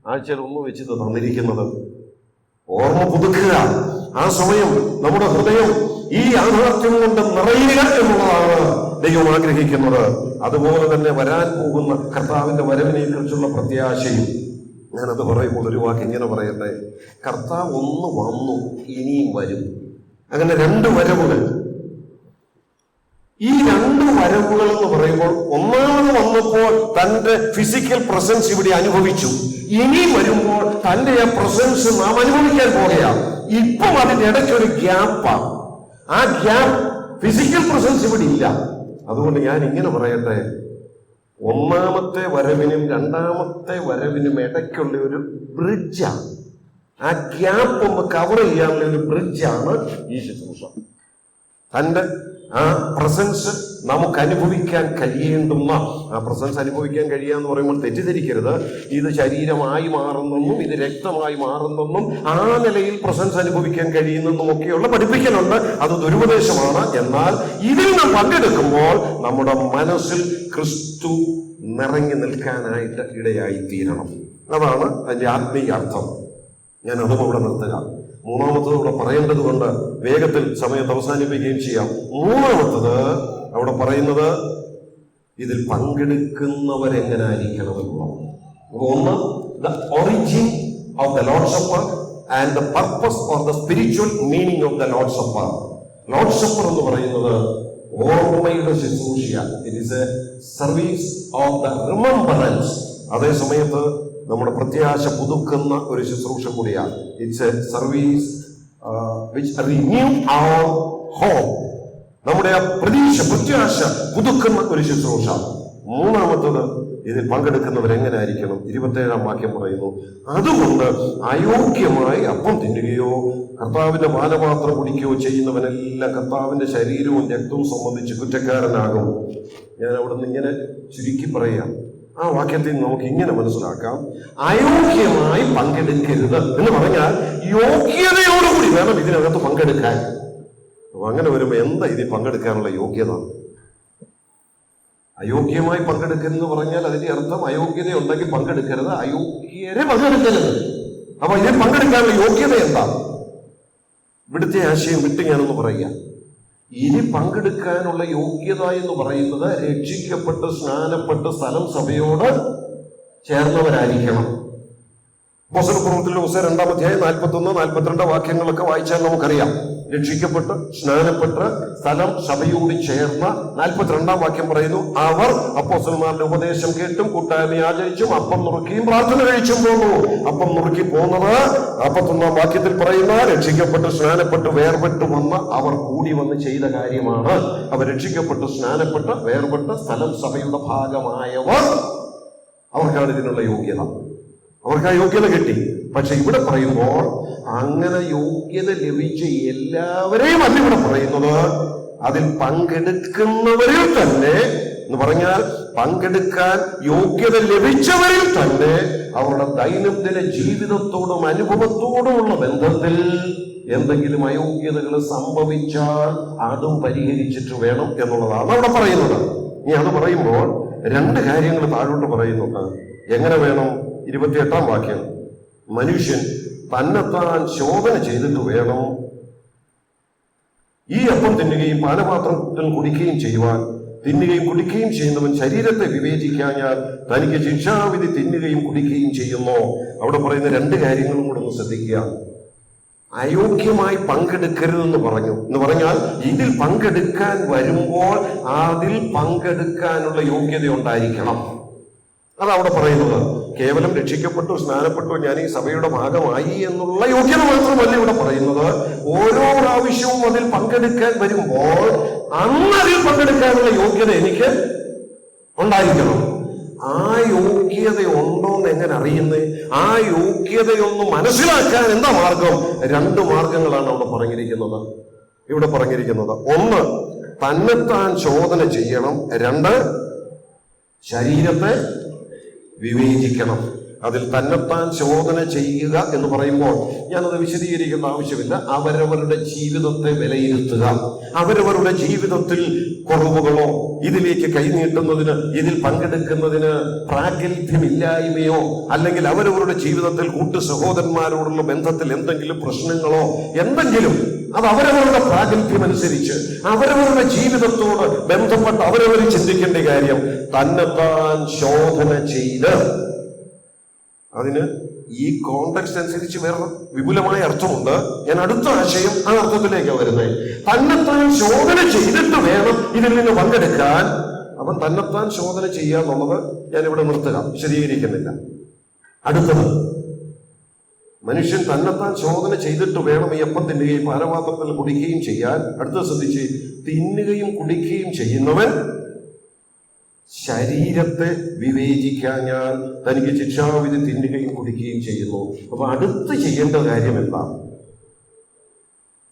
Speaker 1: ആഴ്ചയിൽ ഒന്ന് വെച്ച് തന്നിരിക്കുന്നത്? ഓർമ്മ പുതുക്കുക. ആ സമയം നമ്മുടെ ഹൃദയം ഈ യാഥാർത്ഥ്യം കൊണ്ട് നിറയുക എന്നുള്ളതാണ് ദൈവം ആഗ്രഹിക്കുന്നത്. അതുപോലെ തന്നെ വരാൻ പോകുന്ന കർത്താവിന്റെ വരവിനെ കുറിച്ചുള്ള പ്രത്യാശയും ഞാനത് പറയുമ്പോൾ ഒരു വാക്ക് ഇങ്ങനെ പറയട്ടെ. കർത്താവ് ഒന്ന് വന്നു ഇനിയും വരും. അങ്ങനെ രണ്ട് വരവുകൾ. ഈ രണ്ട് വരവുകൾ എന്ന് പറയുമ്പോൾ ഒന്നാമത് വന്നപ്പോൾ തന്റെ ഫിസിക്കൽ പ്രസൻസ് ഇവിടെ അനുഭവിച്ചു. ഇനി വരുമ്പോൾ തന്റെ ആ പ്രസൻസ് നാം അനുഭവിക്കാൻ പോകുകയാണ് ഇപ്പം അതിന്റെ ഇടയ്ക്ക് ഒരു ഗ്യാപ്പാണ് ആ. ഗ്യാപ്പ് ഫിസിക്കൽ പ്രസൻസ് ഇവിടെ ഇല്ല. അതുകൊണ്ട് ഞാൻ ഇങ്ങനെ പറയട്ടെ ഒന്നാമത്തെ വരവിനും രണ്ടാമത്തെ വരവിനും ഇടയ്ക്കുള്ള ഒരു ബ്രിഡ്ജാണ് ആ ഗ്യാപ്പ് ഒന്ന് കവർ ചെയ്യാനുള്ള ഒരു ബ്രിഡ്ജാണ് ഈ ശുശ്രൂഷ. തന്റെ ആ പ്രസൻസ് നമുക്ക് അനുഭവിക്കാൻ കഴിയേണ്ടുന്ന പ്രസൻസ് അനുഭവിക്കാൻ കഴിയുക എന്ന് പറയുമ്പോൾ തെറ്റിദ്ധരിക്കരുത്. ഇത് ശരീരമായി മാറുന്നെന്നും ഇത് രക്തമായി മാറുന്നെന്നും ആ നിലയിൽ പ്രസൻസ് അനുഭവിക്കാൻ കഴിയുന്നെന്നും ഒക്കെയുള്ള പഠിപ്പിക്കലുണ്ട്. അത് ദുരുപദേശമാണ്. എന്നാൽ ഇതിൽ നാം പങ്കെടുക്കുമ്പോൾ നമ്മുടെ മനസ്സിൽ ക്രിസ്തു നിറങ്ങി നിൽക്കാനായിട്ട് ഇടയായി തീരണം അതാണ് അതിന്റെ ആത്മീയ അർത്ഥം. ഞാൻ അതും അവിടെ നിർത്തുക. മൂന്നാമത്തത് ഇവിടെ പറയേണ്ടത് കൊണ്ട് വേഗത്തിൽ സമയത്ത് അവസാനിപ്പിക്കുകയും ചെയ്യാം. മൂന്നാമത്തത് അവിടെ പറയുന്നത് ഇതിൽ പങ്കെടുക്കുന്നവരെങ്ങനായിരിക്കണമെന്നുള്ളത് ആയിരിക്കണം ഒന്ന് the origin of the Lord supper and the purpose or the spiritual meaning of the Lord supper Lord of എന്ന് പറയുന്നത് ഓർമ്മയുടെ ശുശ്രൂഷ it is a service of the remembrance അതേ സമയത്ത് നമ്മുടെ പ്രത്യാശ പുതുക്കുന്ന ഒരു ശുശ്രൂഷ കൂടിയാണ് it's a service which renew our hope നമ്മുടെ ആ പ്രതീക്ഷ പ്രത്യാശ പുതുക്കുന്ന ഒരു ശുശ്രൂഷ. മൂന്നാമത്തത് ഇതിൽ പങ്കെടുക്കുന്നവർ എങ്ങനെ ആയിരിക്കണം ഇരുപത്തേഴാം വാക്യം പറയുന്നു അതുകൊണ്ട് അയോഗ്യമായി അപ്പം തിന്നുകയോ കർത്താവിന്റെ പാലപാത്രം കുടിക്കുകയോ ചെയ്യുന്നവനെല്ലാം കർത്താവിന്റെ ശരീരവും രക്തവും സംബന്ധിച്ച് കുറ്റക്കാരനാകും. ഞാൻ അവിടെ നിന്ന് ഇങ്ങനെ ചുരുക്കി പറയാം. ആ വാക്യത്തിൽ നമുക്ക് ഇങ്ങനെ മനസ്സിലാക്കാം. അയോഗ്യമായി പങ്കെടുക്കരുത് എന്ന് പറഞ്ഞാൽ യോഗ്യതയോടുകൂടി വേണം ഇതിനകത്ത് പങ്കെടുക്കാൻ. അപ്പൊ അങ്ങനെ വരുമ്പോ എന്താ ഇതിൽ പങ്കെടുക്കാനുള്ള യോഗ്യത? അയോഗ്യമായി പങ്കെടുക്കരുതെന്ന് പറഞ്ഞാൽ അതിന്റെ അർത്ഥം അയോഗ്യത ഉണ്ടെങ്കിൽ പങ്കെടുക്കരുത്. അയോഗ്യരെ പങ്കെടുക്കരുത്. അപ്പൊ ഇതിൽ പങ്കെടുക്കാനുള്ള യോഗ്യത എന്താ? ഇവിടുത്തെ ആശയം വിട്ട് ഞാനൊന്ന് പറയുക. ഇനി പങ്കെടുക്കാനുള്ള യോഗ്യത എന്ന് പറയുന്നത് രക്ഷിക്കപ്പെട്ട് സ്നാനപ്പെട്ട് സ്ഥലം സഭയോട് ചേർന്നവരായിരിക്കണം. അപ്പോസ്തലപ്രവൃത്തിയിലെ ദിവസം രണ്ടാം അധ്യായം നാൽപ്പത്തൊന്ന് നാൽപ്പത്തിരണ്ട് വാക്യങ്ങളൊക്കെ വായിച്ചാൽ നമുക്കറിയാം. രക്ഷിക്കപ്പെട്ട് സ്നാനപ്പെട്ട് സ്ഥലം സഭയോട് ചേർന്ന നാൽപ്പത്തിരണ്ടാം വാക്യം പറയുന്നു അവർ അപ്പോസന്മാരുടെ ഉപദേശം കേട്ടും കൂട്ടായ്മ ആചരിച്ചും അപ്പം നുറുക്കിയും പ്രാർത്ഥന കഴിച്ചും പോന്നു. അപ്പം നുറുക്കി പോകുന്നത് നാൽപ്പത്തൊന്നാം വാക്യത്തിൽ പറയുന്ന രക്ഷിക്കപ്പെട്ട് സ്നാനപ്പെട്ട് വേർപെട്ട് വന്ന് അവർ കൂടി വന്ന് ചെയ്ത കാര്യമാണ്. അവർ രക്ഷിക്കപ്പെട്ട് സ്നാനപ്പെട്ട് വേർപെട്ട് സ്ഥലം സഭയുടെ ഭാഗമായവർ. അവർക്കാണ് ഇതിനുള്ള യോഗ്യത. അവർക്ക് ആ യോഗ്യത കിട്ടി. പക്ഷെ ഇവിടെ പറയുമ്പോൾ അങ്ങനെ യോഗ്യത ലഭിച്ച എല്ലാവരെയും അല്ല ഇവിടെ പറയുന്നത്. അതിൽ പങ്കെടുക്കുന്നവരിൽ തന്നെ എന്ന് പറഞ്ഞാൽ പങ്കെടുക്കാൻ യോഗ്യത ലഭിച്ചവരിൽ തന്നെ അവരുടെ ദൈനംദിന ജീവിതത്തോടും അനുഭവത്തോടുമുള്ള ബന്ധത്തിൽ എന്തെങ്കിലും അയോഗ്യതകൾ സംഭവിച്ചാൽ അതും പരിഹരിച്ചിട്ട് വേണം എന്നുള്ളതാണ് അവിടെ പറയുന്നത്. ഇനി അത് പറയുമ്പോൾ രണ്ട് കാര്യങ്ങൾ താഴോട്ട് പറയുന്നുണ്ട്. എങ്ങനെ വേണം? ഇരുപത്തിയെട്ടാം വാക്യം. മനുഷ്യൻ തന്നെത്താൻ ശോധന ചെയ്തിട്ട് വേണം ഈ അപ്പം തിന്നുകയും പാനപാത്രത്തിൽ കുടിക്കുകയും ചെയ്യുവാൻ. തിന്നുകയും കുടിക്കുകയും ചെയ്യുന്നവൻ ശരീരത്തെ വിവേചിക്കാഞ്ഞാൽ തനിക്ക് ശിക്ഷാവിധി തിന്നുകയും കുടിക്കുകയും ചെയ്യുന്നു. അവിടെ പറയുന്ന രണ്ട് കാര്യങ്ങളും കൂടെ ഒന്ന് ശ്രദ്ധിക്കുക. അയോഗ്യമായി പങ്കെടുക്കരുതെന്ന് പറഞ്ഞു. എന്ന് പറഞ്ഞാൽ ഇതിൽ പങ്കെടുക്കാൻ വരുമ്പോൾ അതിൽ പങ്കെടുക്കാനുള്ള യോഗ്യത ഉണ്ടായിരിക്കണം. അതവിടെ പറയുന്നത്. കേവലം രക്ഷിക്കപ്പെട്ടു സ്നാനപ്പെട്ടു ഞാൻ ഈ സഭയുടെ ഭാഗമായി എന്നുള്ള യോഗ്യത മാത്രമല്ല ഇവിടെ പറയുന്നത്. ഓരോ പ്രാവശ്യവും അതിൽ പങ്കെടുക്കാൻ വരുമ്പോൾ അന്ന് അതിൽ പങ്കെടുക്കാനുള്ള യോഗ്യത എനിക്ക് ഉണ്ടായിരിക്കണം. ആ യോഗ്യത ഉണ്ടോ എന്ന് എങ്ങനെ അറിയുന്നത് ആ യോഗ്യതയൊന്ന് മനസ്സിലാക്കാൻ എന്താ മാർഗം? രണ്ട് മാർഗങ്ങളാണ് അവിടെ പറഞ്ഞിരിക്കുന്നത്. ഇവിടെ പറഞ്ഞിരിക്കുന്നത്. ഒന്ന് തന്നെത്താൻ ചോദന ചെയ്യണം. രണ്ട് ശരീരത്തെ വിവേചിക്കണം. അതിൽ തന്നെത്താൻ ശോധന ചെയ്യുക എന്ന് പറയുമ്പോൾ ഞാനത് വിശദീകരിക്കുന്ന ആവശ്യമില്ല. അവരവരുടെ ജീവിതത്തെ വിലയിരുത്തുക. അവരവരുടെ ജീവിതത്തിൽ കുറവുകളോ ഇതിലേക്ക് കൈനീട്ടുന്നതിന് ഇതിൽ പങ്കെടുക്കുന്നതിന് പ്രാഗൽഭ്യമില്ലായ്മയോ അല്ലെങ്കിൽ അവരവരുടെ ജീവിതത്തിൽ കൂട്ടു സഹോദരന്മാരോടുള്ള ബന്ധത്തിൽ എന്തെങ്കിലും പ്രശ്നങ്ങളോ എന്തെങ്കിലും അത് അവരവരുടെ പ്രാഗൽഭ്യം അനുസരിച്ച് അവരവരുടെ ജീവിതത്തോട് ബന്ധപ്പെട്ട് അവരവർ ചിന്തിക്കേണ്ട കാര്യം തന്നെത്താൻ ശോധന ചെയ്ത് അതിന് ഈ കോണ്ടക്സ്റ്റ് അനുസരിച്ച് വേറെ വിപുലമായ അർത്ഥമുണ്ട്. ഞാൻ അടുത്ത ആശയം ആ അർത്ഥത്തിലേക്കാണ് വരുന്നത്. തന്നെത്താൻ ശോധന ചെയ്തിട്ട് വേണം ഇതിൽ നിന്ന് പങ്കെടുക്കാൻ. അവൻ തന്നെത്താൻ ശോധന ചെയ്യുക എന്നുള്ളത് ഞാൻ ഇവിടെ നിർത്തുക. വിശദീകരിക്കുന്നില്ല. അടുത്തത്. മനുഷ്യൻ തന്നെത്താൻ ശോധന ചെയ്തിട്ട് വേണം ഈ തിന്നുകയും പാനപാത്രത്തിൽ കുടിക്കുകയും ചെയ്യാൻ. അടുത്ത ശ്രദ്ധിച്ച് തിന്നുകയും കുടിക്കുകയും ചെയ്യുന്നവൻ ശരീരത്തെ വിവേചിക്കാഞ്ഞാൽ തനിക്ക് ശിക്ഷാവിധി തിന്നുകയും കുടിക്കുകയും ചെയ്യുന്നു. അപ്പൊ അടുത്ത് ചെയ്യേണ്ട കാര്യം എന്താ?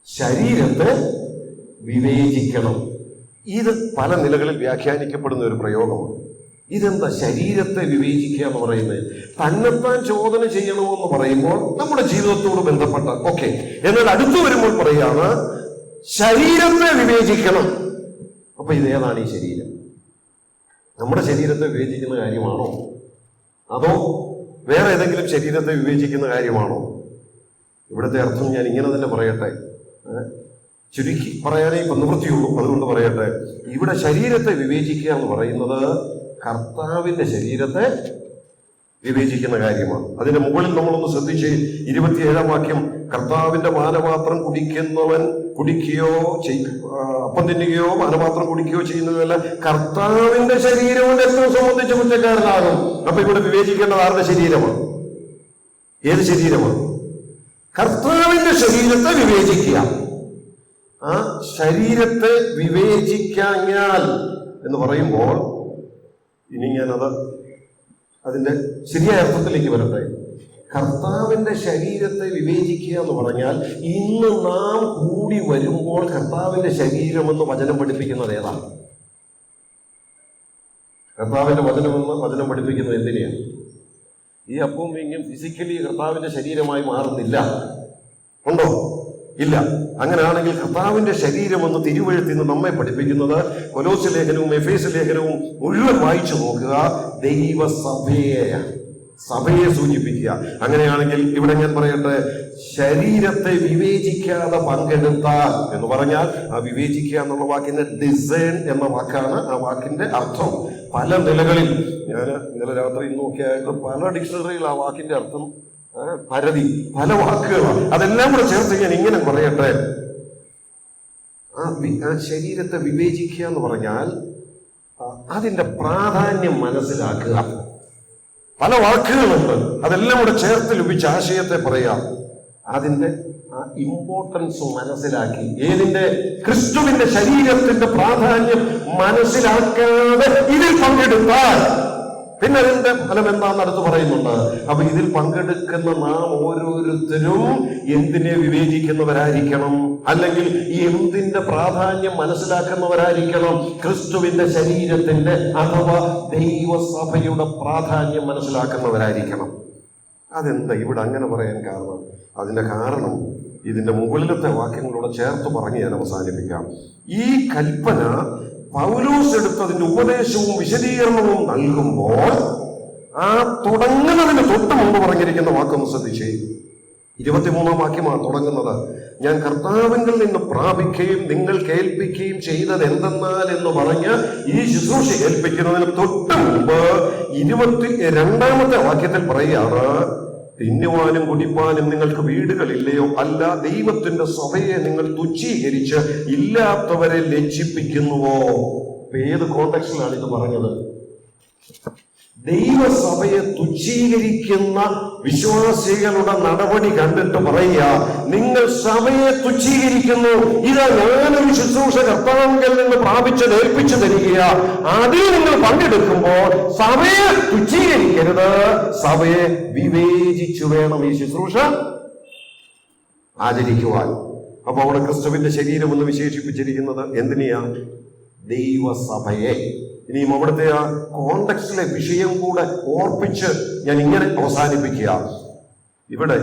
Speaker 1: ശരീരത്തെ വിവേചിക്കണം. ഇത് പല നിലകളിൽ വ്യാഖ്യാനിക്കപ്പെടുന്ന ഒരു പ്രയോഗമാണ്. ഇതെന്താ ശരീരത്തെ വിവേചിക്കുക എന്ന് പറയുന്നത്? തന്നെത്താൻ ചോദന ചെയ്യണമെന്ന് പറയുമ്പോൾ നമ്മുടെ ജീവിതത്തോട് ബന്ധപ്പെട്ട ഓക്കെ. എന്നാൽ അടുത്തു വരുമ്പോൾ പറയാണ് ശരീരത്തെ വിവേചിക്കണം. അപ്പൊ ഇത് ഏതാണ് ഈ ശരീരം? നമ്മുടെ ശരീരത്തെ വിവേചിക്കുന്ന കാര്യമാണോ? അതോ വേറെ ഏതെങ്കിലും ശരീരത്തെ വിവേചിക്കുന്ന കാര്യമാണോ? ഇവിടുത്തെ അർത്ഥം ഞാൻ ഇങ്ങനെ തന്നെ പറയട്ടെ. ചുരുക്കി പറയാനേ ഇപ്പം നിവൃത്തിയുള്ളൂ. അതുകൊണ്ട് പറയട്ടെ. ഇവിടെ ശരീരത്തെ വിവേചിക്കുക എന്ന് പറയുന്നത് കർത്താവിന്റെ ശരീരത്തെ വിവേചിക്കുന്ന കാര്യമാണ്. അതിന്റെ മുകളിൽ നമ്മളൊന്ന് ശ്രദ്ധിച്ച് ഇരുപത്തിയേഴാം വാക്യം കർത്താവിന്റെ മാനപാത്രം കുടിക്കുന്നവൻ കുടിക്കുകയോ ചെയ്- അപ്പം തിന്നുകയോ മാനപാത്രം കുടിക്കുകയോ ചെയ്യുന്നതല്ല കർത്താവിന്റെ ശരീരവും രക്തവും സംബന്ധിച്ച് കുറ്റക്കാരനാകും. അപ്പൊ ഇവിടെ വിവേചിക്കേണ്ടത് ആരുടെ ശരീരമാണ്? ഏത് ശരീരമാണ്? കർത്താവിന്റെ ശരീരത്തെ വിവേചിക്കുക. ആ ശരീരത്തെ വിവേചിക്കാഞ്ഞാൽ എന്ന് പറയുമ്പോൾ ഇനി ഞാനത് അതിന്റെ ശരിയായ അർത്ഥത്തിലേക്ക് വരട്ടെ. കർത്താവിന്റെ ശരീരത്തെ വിവേചിക്കുക എന്ന് പറഞ്ഞാൽ ഇന്ന് നാം കൂടി വരുമ്പോൾ കർത്താവിന്റെ ശരീരമെന്ന് വചനം പഠിപ്പിക്കുന്നത് ഏതാണ് കർത്താവിന്റെ വചനമെന്ന് വചനം പഠിപ്പിക്കുന്നത് എന്തിനെയാണ് ഈ അപ്പവും വീഞ്ഞും ഫിസിക്കലി കർത്താവിന്റെ ശരീരമായി മാറുന്നില്ല. ഉണ്ടോ? ഇല്ല. അങ്ങനെയാണെങ്കിൽ കർത്താവിന്റെ ശരീരമെന്ന് തിരുവഴുത്തിൽ നിന്ന് നമ്മെ പഠിപ്പിക്കുന്നത് കൊലോസ് ലേഖനവും എഫേസ് ലേഖനവും മുഴുവൻ വായിച്ചു നോക്കുക. ദൈവസഭയെയാണ് സഭയെ സൂചിപ്പിക്കുക. അങ്ങനെയാണെങ്കിൽ ഇവിടെ ഞാൻ പറയട്ടെ ശരീരത്തെ വിവേചിക്കാതെ പങ്കെടുത്താൽ എന്ന് പറഞ്ഞാൽ ആ വിവേചിക്കുക എന്നുള്ള വാക്കിന്റെ ഡിസൈൻ എന്ന വാക്കാണ് ആ വാക്കിന്റെ അർത്ഥം. പല നിലകളിൽ ഞാൻ ഇന്നലെ രാത്രി നോക്കിയായിട്ട് പല ഡിക്ഷണറിയിൽ ആ വാക്കിന്റെ അർത്ഥം പരതി പല വാക്കുകളാണ്. അതെല്ലാം കൂടെ ചേർത്ത് ഞാൻ ഇങ്ങനെ പറയട്ടെ. ആ ശരീരത്തെ വിവേചിക്കുക എന്ന് പറഞ്ഞാൽ ആ, അതിന്റെ പ്രാധാന്യം മനസ്സിലാക്കുക. പല വാക്കുകളുണ്ട്. അതെല്ലാം കൂടെ ചേർത്ത് ലഭിച്ച ആശയത്തെ പറയാം. അതിന്റെ ആ ഇമ്പോർട്ടൻസ് മനസ്സിലാക്കി. ഏതിന്റെ? ക്രിസ്തുവിന്റെ ശരീരത്തിന്റെ പ്രാധാന്യം മനസ്സിലാക്കാതെ ഇതിൽ പങ്കെടുത്താൽ പിന്നെ അതിന്റെ ഫലം എന്താണെന്ന് അടുത്ത് പറയുന്നുണ്ട്. അപ്പൊ ഇതിൽ പങ്കെടുക്കുന്ന നാം ഓരോരുത്തരും എന്തിനെ വിവേചിക്കുന്നവരായിരിക്കണം? അല്ലെങ്കിൽ ഈ എന്തിന്റെ പ്രാധാന്യം മനസ്സിലാക്കുന്നവരായിരിക്കണം? ക്രിസ്തുവിന്റെ ശരീരത്തിന്റെ അഥവാ ദൈവസഭയുടെ പ്രാധാന്യം മനസ്സിലാക്കുന്നവരായിരിക്കണം. അതെന്താ ഇവിടെ അങ്ങനെ പറയാൻ കാരണം? അതിന്റെ കാരണം ഇതിന്റെ മുകളിലത്തെ വാക്യങ്ങളോട് ചേർത്ത് പറഞ്ഞ് ഞാൻ അവസാനിപ്പിക്കാം. ഈ കൽപ്പന പൗലോസ് എടുത്തതിന്റെ ഉപദേശവും വിശദീകരണവും നൽകുമ്പോൾ ആ തുടങ്ങുന്നതിന് തൊട്ട് മുമ്പ് പറഞ്ഞിരിക്കുന്ന വാക്കൊന്ന് ശ്രദ്ധിച്ചേ. ഇരുപത്തിമൂന്നാം വാക്യമാണ് തുടങ്ങുന്നത്. ഞാൻ കർത്താവിങ്കിൽ നിന്ന് പ്രാപിക്കുകയും നിങ്ങൾ കേൾപ്പിക്കുകയും ചെയ്തത് എന്തെന്നാൽ എന്ന് പറഞ്ഞ് ഈ ശുശ്രൂഷ കേൾപ്പിക്കുന്നതിന് തൊട്ട് മുമ്പ് ഇരുപത്തി രണ്ടാമത്തെ വാക്യത്തിൽ പറയുകയാണ് തിന്നുവാനും കുടിപ്പാനും നിങ്ങൾക്ക് വീടുകളില്ലയോ? അല്ല ദൈവത്തിന്റെ സഭയെ നിങ്ങൾ തുച്ഛീകരിച്ച് ഇല്ലാത്തവരെ ലജ്ജിപ്പിക്കുന്നുവോ? ഏത് കോണ്ടക്സ്റ്റിലാണ് ഇത് പറഞ്ഞത്? ദൈവസഭയെ തുച്ഛീകരിക്കുന്ന വിശ്വാസികളുടെ നടപടി കണ്ടിട്ട് പറയുക നിങ്ങൾ സഭയെ തുച്ഛീകരിക്കുന്നു. ഇത് ഞാനൊരു ശുശ്രൂഷ കർത്താവിൽ നിന്ന് പ്രാപിച്ച് ഏൽപ്പിച്ചു തരിക അതിൽ നിങ്ങൾ പങ്കെടുക്കുമ്പോൾ സഭയെ തുച്ഛീകരിക്കരുത്. സഭയെ വിവേചിച്ചു വേണം ഈ ശുശ്രൂഷ ആചരിക്കുവാൻ. അപ്പൊ അവിടെ ക്രിസ്തുവിന്റെ ശരീരം എന്ന് വിശേഷിപ്പിച്ചിരിക്കുന്നത് എന്തിനെയാ? ദൈവസഭയെ. ഇനിയും അവിടുത്തെ ആ കോണ്ടക്സ്റ്റിലെ വിഷയം കൂടെ ഓർപ്പിച്ച് ഞാൻ ഇങ്ങനെ അവസാനിപ്പിക്കുക. ഇവിടെ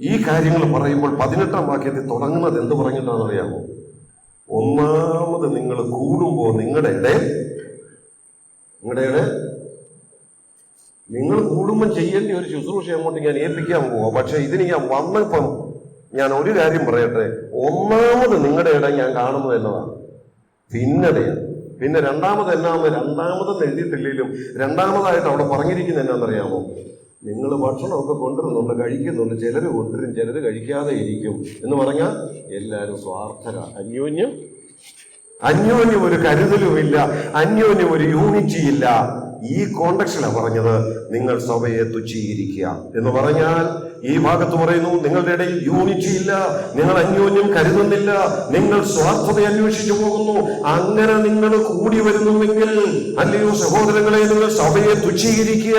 Speaker 1: ഈ കാര്യങ്ങൾ പറയുമ്പോൾ പതിനെട്ടാം വാക്യത്തിൽ തുടങ്ങുന്നത് എന്ത് പറഞ്ഞിട്ടാണെന്ന് അറിയാമോ ഒന്നാമത് നിങ്ങൾ കൂടുമ്പോൾ നിങ്ങളുടെ ഇടയിൽ നിങ്ങളുടെ നിങ്ങൾ കൂടുമ്പോൾ ചെയ്യേണ്ട ഒരു ശുശ്രൂഷ അങ്ങോട്ട് ഞാൻ ഏൽപ്പിക്കാൻ പോവാ. പക്ഷെ ഇതിന് ഞാൻ വന്നപ്പം ഞാൻ ഒരു കാര്യം പറയട്ടെ? ഒന്നാമത് നിങ്ങളുടെ ഇടം ഞാൻ കാണുന്നത് എന്നതാണ്. പിന്നടെയാണ് പിന്നെ രണ്ടാമത് എന്നാന്ന് രണ്ടാമതെന്ന് എഴുതിയിട്ടില്ലെങ്കിലും രണ്ടാമതായിട്ട് അവിടെ പറഞ്ഞിരിക്കുന്നത് എന്നാണെന്നറിയാമോ? നിങ്ങൾ ഭക്ഷണമൊക്കെ കൊണ്ടുവരുന്നുണ്ട് കഴിക്കുന്നുണ്ട് ചിലർ കൊണ്ടുവരും ചിലർ കഴിക്കാതെ ഇരിക്കും എന്ന് പറഞ്ഞാൽ എല്ലാവരും സ്വാർത്ഥര. അന്യോന്യം. അന്യോന്യം ഒരു കരുതലുമില്ല അന്യോന്യം ഒരു യൂണിറ്റി ഇല്ല ഈ കോണ്ടക്സ്റ്റിലാണ് പറഞ്ഞത് നിങ്ങൾ സഭയെ തുച്ഛീകരിക്കുക എന്ന് പറഞ്ഞാൽ ഈ ഭാഗത്ത് പറയുന്നു നിങ്ങളുടെ ഇടയിൽ യൂണിറ്റി ഇല്ല നിങ്ങൾ അന്യോന്യം കരുതുന്നില്ല നിങ്ങൾ സ്വാർത്ഥത അന്വേഷിച്ചു പോകുന്നു അങ്ങനെ നിങ്ങൾ കൂടി വരുന്നുവെങ്കിൽ അല്ലയോ സഹോദരങ്ങളെ നിങ്ങൾ സഭയെ തുച്ഛീകരിക്കുക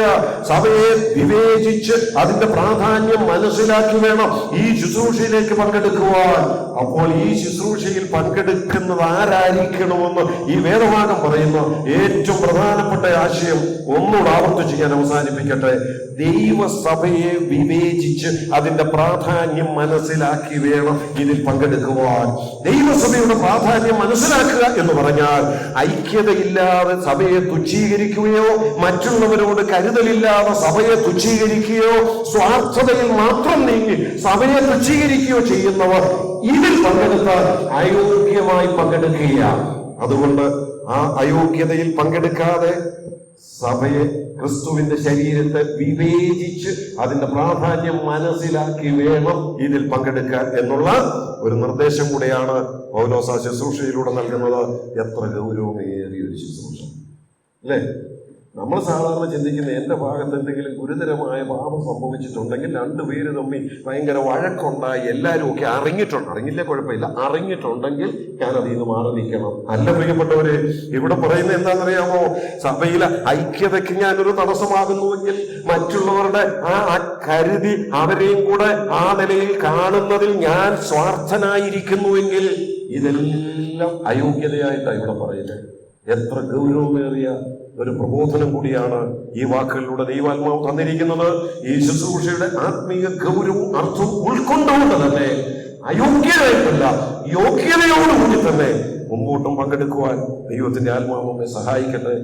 Speaker 1: സഭയെ വിവേചിച്ച് അതിന്റെ പ്രാധാന്യം മനസ്സിലാക്കി വേണം ഈ ശുശ്രൂഷയിലേക്ക് പങ്കെടുക്കുവാൻ. അപ്പോൾ ഈ ശുശ്രൂഷയിൽ പങ്കെടുക്കുന്നത് ആരായിരിക്കണമെന്ന് ഈ വേദഭാഗം പറയുന്ന ഏറ്റവും പ്രധാനപ്പെട്ട ആശയം ഒന്നുകൂടെ ആവർത്തിച്ച് ഞാൻ അവസാനിപ്പിക്കട്ടെ. ദൈവസഭയെ വിവേചിച്ച് അതിന്റെ പ്രാധാന്യം മനസ്സിലാക്കി വേണം ഇതിൽ പങ്കെടുക്കുവാൻ. ദൈവസഭയുടെ പ്രാധാന്യം മനസ്സിലാക്കുക എന്ന് പറഞ്ഞാൽ ഐക്യതയില്ലാതെ സഭയെ തുച്ഛീകരിക്കുകയോ മറ്റുള്ളവരോട് കരുതലില്ലാതെ സഭയെ തുച്ഛീകരിക്കുകയോ സ്വാർത്ഥതയിൽ മാത്രം നീങ്ങി സഭയെ തുച്ഛീകരിക്കുകയോ ചെയ്യുന്നവർ ഇതിൽ പങ്കെടുത്താൽ അയോഗ്യമായി പങ്കെടുക്കുകയാണ്. അതുകൊണ്ട് ആ അയോഗ്യതയിൽ പങ്കെടുക്കാതെ സഭയെ ക്രിസ്തുവിന്റെ ശരീരത്തെ വിവേചിച്ച് അതിന്റെ പ്രാധാന്യം മനസ്സിലാക്കി വേണം ഇതിൽ പങ്കെടുക്കാൻ എന്നുള്ള ഒരു നിർദ്ദേശം കൂടെയാണ് പൗലോസ ശുശ്രൂഷയിലൂടെ നൽകുന്നത്. എത്ര ഗൗരവമേറിയ ഒരു ശുശ്രൂഷ. അല്ലേ? നമ്മൾ സാധാരണ ചിന്തിക്കുന്ന എന്റെ ഭാഗത്ത് എന്തെങ്കിലും ഗുരുതരമായ പാപം സംഭവിച്ചിട്ടുണ്ടെങ്കിൽ രണ്ടുപേര് തമ്മിൽ ഭയങ്കര വഴക്കുണ്ടായി എല്ലാവരും ഒക്കെ അറിഞ്ഞിട്ടുണ്ട്. അറിഞ്ഞില്ലേ? കുഴപ്പമില്ല. അറിഞ്ഞിട്ടുണ്ടെങ്കിൽ ഞാൻ അതിൽ നിന്ന് മാറി നിൽക്കണം. അല്ല പ്രിയപ്പെട്ടവര് ഇവിടെ പറയുന്നത് എന്താണെന്നറിയാമോ? സഭയിലെ ഐക്യതയ്ക്ക് ഞാനൊരു തടസ്സമാകുന്നുവെങ്കിൽ മറ്റുള്ളവരുടെ ആ കരുതി അവരെയും കൂടെ ആ നിലയിൽ കാണുന്നതിൽ ഞാൻ സ്വാർത്ഥനായിരിക്കുന്നുവെങ്കിൽ ഇതെല്ലാം അയോഗ്യതയായിട്ടാണ് ഇവിടെ പറയുന്നത്. എത്ര ഗൗരവമേറിയ ഒരു പ്രബോധനം കൂടിയാണ് ഈ വാക്കുകളിലൂടെ ദൈവാത്മാവ് തന്നിരിക്കുന്നത്. ഈ ശുശ്രൂഷയുടെ ആത്മീയ ഗൗരവും അർത്ഥവും ഉൾക്കൊണ്ടുകൊണ്ട് തന്നെ അയോഗ്യരായിട്ടല്ല യോഗ്യതയോടുകൂടി തന്നെ മുമ്പോട്ടും പങ്കെടുക്കുവാൻ ദൈവത്തിന്റെ ആത്മാവ് നമ്മെ സഹായിക്കട്ടെ.